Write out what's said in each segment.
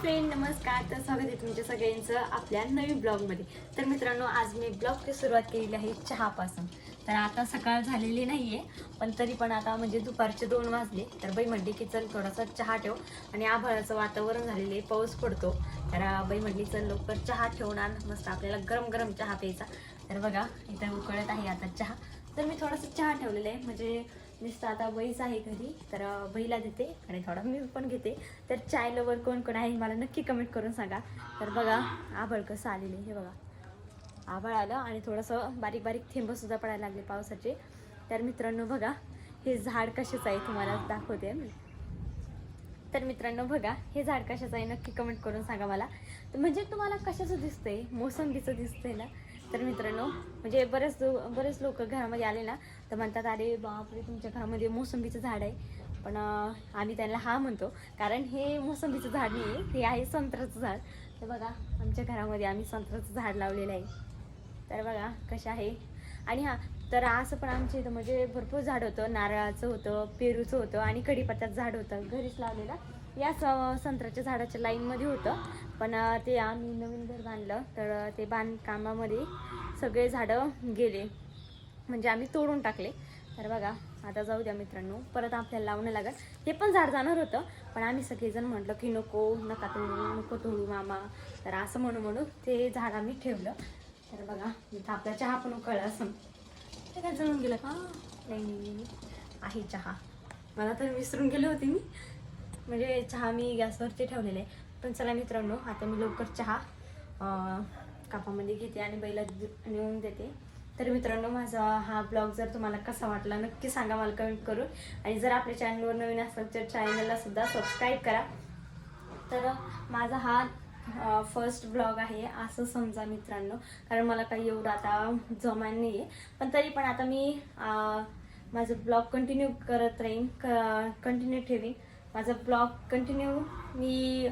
Friend नमस्कार. तर स्वागत आहे तुमच्या सगळ्यांचं आपल्या नवीन ब्लॉगमध्ये. तर मित्रांनो आज मी ब्लॉगची सुरुवात केलेली आहे चहापासून. तर आता सकाळ झालेली नाही आहे पण तरी पण आता म्हणजे दुपारचे दोन वाजले. तर बाई म्हणली की चल थोडासा चहा ठेव. आणि आभाळाचं वातावरण झालेलं आहे पाऊस पडतो. तर बाई म्हणली चल लवकर चहा ठेवणार मस्त आपल्याला गरम गरम चहा प्यायचा. तर बघा इथं उकळत आहे आता चहा. तर मी थोडासा चहा ठेवलेला आहे. म्हणजे नुसतं आता बैस आहे घरी तर बैला देते आणि थोडा मी पण घेते. तर चाय लवर कोण कोण आहे मला नक्की कमेंट करून सांगा. तर बघा आभळ कसं आलेले हे बघा. आभळ आलं आणि थोडंसं बारीक बारीक थेंबसुद्धा पडायला लागले पावसाचे. तर मित्रांनो बघा हे झाड कसेच आहे तुम्हाला दाखवते. मी तर मित्रांनो बघा हे झाड कशाचं आहे नक्की कमेंट करून सांगा मला. तर म्हणजे तुम्हाला कशाचं दिसतंय? मोसंबीचं दिसतंय ना? तर मित्रांनो म्हणजे बरेच बरेच लोक घरामध्ये आले ना तर म्हणतात अरे बापरे तुमच्या घरामध्ये मोसंबीचं झाड आहे. पण आम्ही त्यांना हा म्हणतो कारण हे मोसंबीचं झाड नाही आहे हे आहे संत्र्याचं झाड. तर बघा आमच्या घरामध्ये आम्ही संत्र्याचं झाड लावलेलं आहे. तर बघा कशा आहे? आणि हां तर असं पण आमच्या इथं म्हणजे भरपूर झाड होतं. नारळाचं होतं पेरूचं होतं आणि कढीपत्त्याचं झाड होतं. घरीच लावलेलं. या स संत्र्याच्या झाडाच्या लाईनमध्ये होतं. पण ते आम्ही नवीन घर बांधलं. तर ते बांधकामामध्ये सगळे झाडं गेले. म्हणजे आम्ही तोडून टाकले. तर बघा आता जाऊ द्या मित्रांनो. परत आपल्याला लावणं लागेल. हे पण झाड जाणार होतं. पण आम्ही सगळेजण म्हटलं की नको नका तोडू नको तोडू मामा. तर असं म्हणू म्हणू ते झाड आम्ही ठेवलं. तर बघा इथं आपला चहा पण उकळला असं ते काय जळून गेलं का? नाही नाही आहे चहा. मला तर विसरून गेले होते मी. म्हणजे चहा मी गॅसवरती ठेवलेला. आहे पण चला मित्रांनो आता मी लवकर चहा कापामध्ये घेते आणि बैला नेऊन देते. तर मित्रांनो माझा हा ब्लॉग जर तुम्हाला कसा वाटला नक्की सांगा मला कमेंट करून. आणि जर आपल्या चॅनलवर नवीन असाल तर चॅनलला सुद्धा सबस्क्राईब करा. तर माझा हा फर्स्ट ब्लॉग आहे असं समजा मित्रांनो. कारण मला काही एवढं आता जमान नाही आहे पण तरी पण आता मी माझं ब्लॉग कंटिन्यू करत राहीन. क कंटिन्यू ठेवीन. माझं ब्लॉग कंटिन्यू मी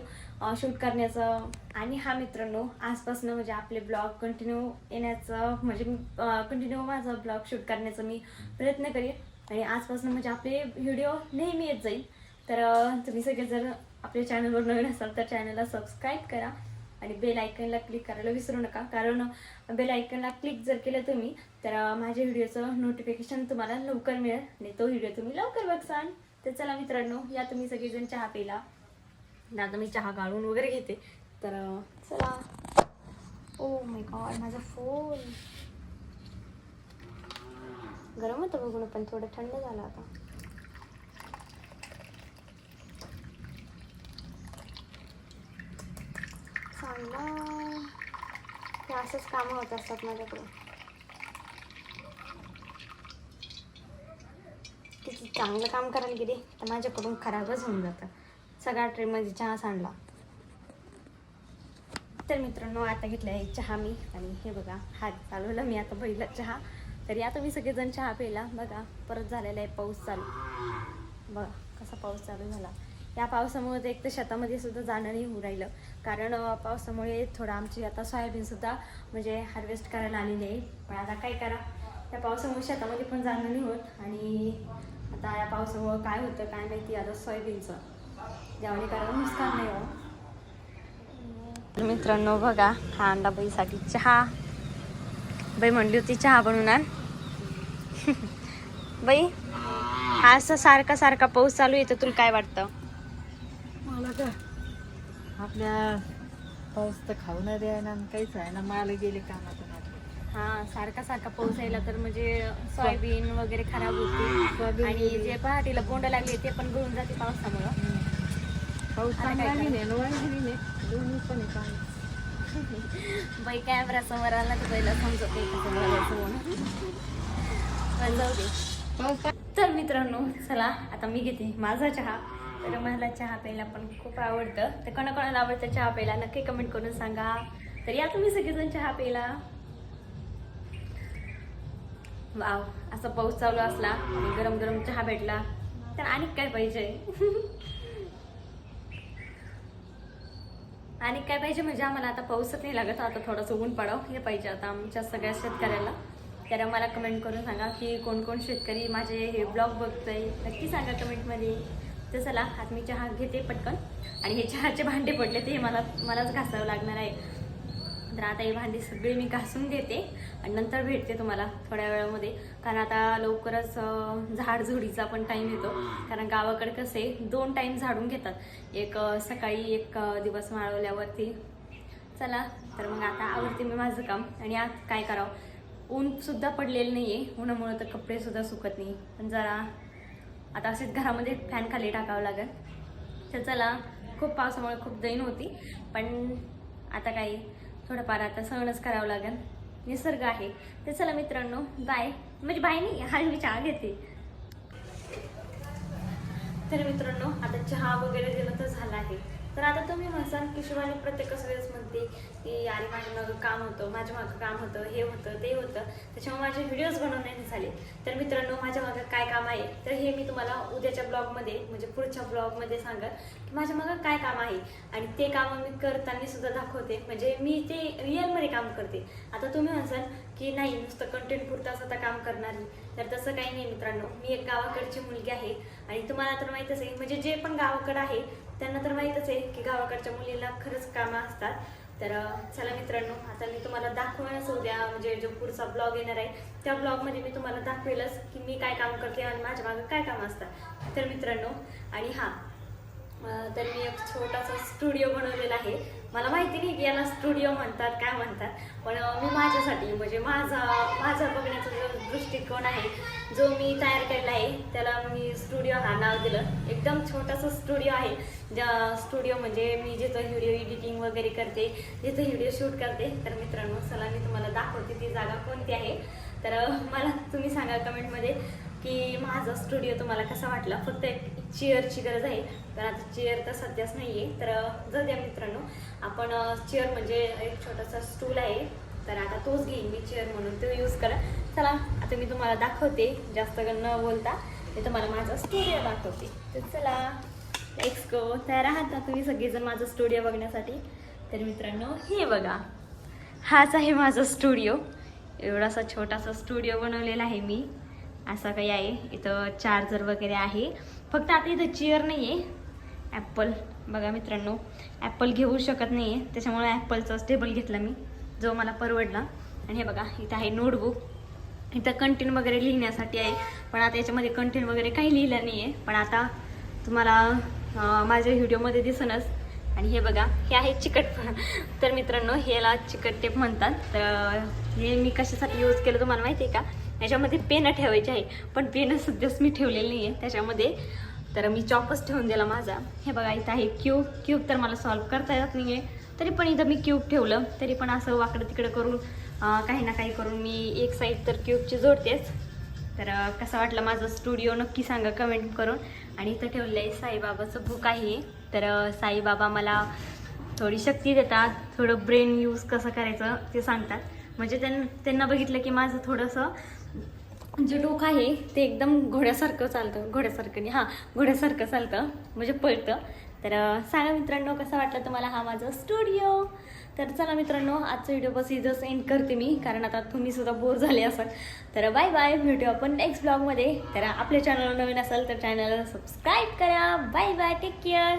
शूट करण्याचं आणि हा मित्रांनो आजपासून म्हणजे आपले ब्लॉग कंटिन्यू येण्याचं म्हणजे कंटिन्यू माझा ब्लॉग शूट करण्याचा मी प्रयत्न करेन. आणि आजपासून म्हणजे आपले व्हिडिओ नेहमी येत जाईल. तर तुम्ही सगळे जर आपल्या चॅनलवर नवीन असाल तर चॅनलला सबस्क्राईब करा आणि बेल आयकनला क्लिक करायला विसरू नका. कारण बेल आयकनला क्लिक जर केलं तुम्ही तर माझ्या व्हिडिओचं नोटिफिकेशन तुम्हाला लवकर मिळेल आणि तो व्हिडिओ तुम्ही लवकर बघसान. तर चला मित्रांनो या तुम्ही सगळेजण चहा पिला ना आता मी चहा गाळून वगैरे घेते. तर चला. ओ माय गॉड माझा फोन गरम होतं बघून पण थोडं थंड झालं आता. चांगला हे असंच कामं होत असतात माझ्याकडे. किती चांगलं काम करायला गेले तर माझ्याकडून खराबच होऊन जातं. सगळा ट्रेनमध्ये चहा सांडला. तर मित्रांनो आता घेतला आहे चहा मी. आणि हे बघा हात चालवला मी आता पहिला चहा. तरी आता मी सगळेजण चहा प्यायला. बघा परत झालेला आहे पाऊस चालू. बघा कसा पाऊस चालू झाला. या पावसामुळे तर एक तर शेतामध्ये सुद्धा जाणं नाही होऊ राहिलं. कारण पावसामुळे थोडं आमची आता सोयाबीन सुद्धा म्हणजे हार्वेस्ट करायला आलेली आहे. पण आता काय करा त्या पावसामुळे शेतामध्ये पण जाणं नाही होत. आणि आता या पावसामुळं काय होतं काय माहिती आता सोयाबीनचं. ज्यामुळे करायला नुकसान नाही हो. मित्रांनो बघा हा अंडाबाईसाठी चहा. बाई म्हणली होती चहा बनवणार. बाई हा असं सारखा सारखा पाऊस चालू येतो तुला काय वाटतं? का आपल्या पाऊस तर खाऊ नाही द्यायला आणि काहीच आहे ना मला गेले कामातून. हा सारखा सारखा पाऊस यायला तर म्हणजे सोयाबीन वगैरे खराब होते. सोयाबीन आणि. जे पहाटीला बोंड लागले ते पण गळून जाते पावसामुळं. पाऊस दोन्ही पण. बाई कॅमेरा समोर आला तर पहिला समजत नाही जाऊ दे. तर मित्रांनो चला आता मी घेते माझा चहा. तर मला चहा प्यायला पण खूप आवडतं. तर कोणाकोणाला आवडतं चहा प्यायला नक्की कमेंट करून सांगा. तर या तुम्ही सगळेजण चहा प्यायला. वाव असा पाऊस चालू असला आणि गरम गरम चहा भेटला तर आणि काय पाहिजे? आणि काय पाहिजे म्हणजे आम्हाला आता पाऊसच नाही लागत आता थोडंसं ऊन पडाव हे पाहिजे आता आमच्या सगळ्या शेतकऱ्याला. तर मला कमेंट करून सांगा की कोण कोण शेतकरी माझे हे ब्लॉग बघतोय नक्की सांगा कमेंटमध्ये तर चला हात मी चहा घेते पटकन. आणि हे चहाचे भांडे पडले ते मला मलाच घासावं लागणार आहे. तर आता ही भांडी सगळी मी घासून घेते आणि नंतर भेटते तुम्हाला थोड्या वेळामध्ये. कारण आता लवकरच झाडझुडीचा पण टाईम येतो. कारण गावाकडे कसे दोन टाईम झाडून घेतात. एक सकाळी एक दिवस माळवल्यावरती. चला तर मग आता आवडते मी माझं काम. आणि आज काय करावं? ऊन सुद्धा पडलेलं नाही आहे उन्हामुळं तर कपडे सुद्धा सुकत नाही. पण जरा आता असेच घरामध्ये फॅन खाली टाकावं लागेल. तर चला. खूप पावसामुळे खूप दैन होती. पण आता काही थोडंफार आता सहनच करावं लागेल. निसर्ग आहे. तर चला मित्रांनो बाय म्हणजे बाय नाही हा मी चहा घेते. तर मित्रांनो आता चहा वगैरे दिलं तर झाला आहे. तर आता तुम्ही म्हणसाल की शिवानी प्रत्येकच वेळेस म्हणते की अरे माझ्या मागं काम होतं माझ्या मागं काम होतं हे होतं ते होतं. त्याच्यामुळे माझे व्हिडिओज बनवण्याने झाले. तर मित्रांनो माझ्या मागं काय काम आहे? तर हे मी तुम्हाला उद्याच्या ब्लॉगमध्ये म्हणजे पुढच्या ब्लॉगमध्ये सांगेल की माझ्या मागं काय काम आहे? आणि ते कामं मी करताना सुद्धा दाखवते. म्हणजे मी ते रिअलमध्ये काम करते. आता तुम्ही म्हणसाल की नाही नुसतं कंटेंट पुरताच आता काम करणार नाही. तर तसं काही नाही मित्रांनो. मी एक गावाकडची मुलगी आहे. आणि तुम्हाला तर माहीतच आहे म्हणजे जे पण गावाकडं आहे त्यांना तर माहीतच आहे की गावाकडच्या मुलीला खरंच कामं असतात. तर चला मित्रांनो आता मी तुम्हाला दाखवणच उद्या म्हणजे जो पुढचा ब्लॉग येणार आहे त्या ब्लॉगमध्ये मी तुम्हाला दाखवेलच की मी काय काम करते आणि माझ्या मागं काय कामं असतात. तर मित्रांनो आणि हां तर मी एक छोटासा स्टुडिओ बनवलेला आहे. मला माहिती नाही की याला स्टुडिओ म्हणतात काय म्हणतात पण मी माझ्यासाठी म्हणजे माझा माझा बघण्याचा जो दृष्टिकोन आहे जो मी तयार केलेला आहे त्याला मी स्टुडिओ हा नाव दिलं. एकदम छोटासा स्टुडिओ आहे ज्या स्टुडिओ म्हणजे मी जिथं व्हिडिओ एडिटिंग वगैरे करते जिथं व्हिडिओ शूट करते. तर मित्रांनो चला मी तुम्हाला दाखवते ती जागा कोणती आहे. तर मला तुम्ही सांगा कमेंटमध्ये की माझा स्टुडिओ तुम्हाला कसा वाटला? फक्त एक चेअरची गरज आहे. तर आता चेअर तर सध्याच नाही आहे तर अं, जाऊ द्या मित्रांनो. आपण चेअर म्हणजे एक छोटासा स्टूल आहे. तर आता तोच घेईन मी चेअर म्हणून. तो यूज करा. चला आता मी तुम्हाला दाखवते. जास्त न बोलता मी तुम्हाला माझा स्टुडिओ दाखवते. तर चला एक्सको गो तयार आहात ना तुम्ही सगळेजण माझा स्टुडिओ बघण्यासाठी? तर मित्रांनो हे बघा. हाच आहे माझा स्टुडिओ एवढासा छोटासा स्टुडिओ बनवलेला आहे मी. असा काही आहे. इथं चार्जर वगैरे आहे. फक्त आता इथं चेअर नाही आहे ॲपल बघा मित्रांनो ॲपल घेऊ शकत नाही आहे त्याच्यामुळे ॲपलचाच टेबल घेतला मी जो मला परवडला. आणि हे बघा इथं आहे नोटबुक इथं कंटेंट वगैरे लिहिण्यासाठी आहे. पण आता याच्यामध्ये कंटेंट वगैरे काही लिहिलं नाही आहे पण आता तुम्हाला माझ्या व्हिडिओमध्ये दिसनच. आणि हे बघा हे आहे चिकट तर मित्रांनो ह्याला चिकट टेप म्हणतात. तर हे मी कशासाठी यूज केलं तुम्हाला माहिती आहे का? याच्यामध्ये पेनं ठेवायची आहे. पण पेनं सध्याच मी ठेवलेली नाही आहे त्याच्यामध्ये तर मी चॉकच ठेवून दिला माझा. हे बघा इथं आहे क्यूब. क्यूब तर मला सॉल्व करता येत नाही आहे तरी पण इथं मी क्यूब ठेवलं. तरी पण असं वाकडं तिकडं करून काही ना काही करून मी एक साईड तर क्यूबची जोडतेच. तर कसा वाटला माझा स्टुडिओ नक्की सांगा कमेंट करून. आणि इथं ठेवलं आहे साईबाबाचं बुक आहे. तर साईबाबा मला थोडी शक्ती देतात. थोडं ब्रेन यूज कसं करायचं ते सांगतात. म्हणजे त्यां त्यांना बघितलं की माझं थोडंसं जे डोकं आहे ते एकदम घोड्यासारखं चालतं. घोड्यासारखं नाही हां घोड्यासारखं चालतं. म्हणजे पळतं. तर सांगा मित्रांनो कसा वाटला तुम्हाला हा माझा स्टुडिओ? तर चला मित्रांनो आजचा व्हिडिओ बस इथंच एंड करते मी कारण आता तुम्ही सुद्धा बोर झाले असाल. तर बाय बाय भेटू आपण नेक्स्ट ब्लॉगमध्ये तर आपल्या चॅनलवर नवीन असाल तर चॅनलला सबस्क्राईब करा. Bye bye take care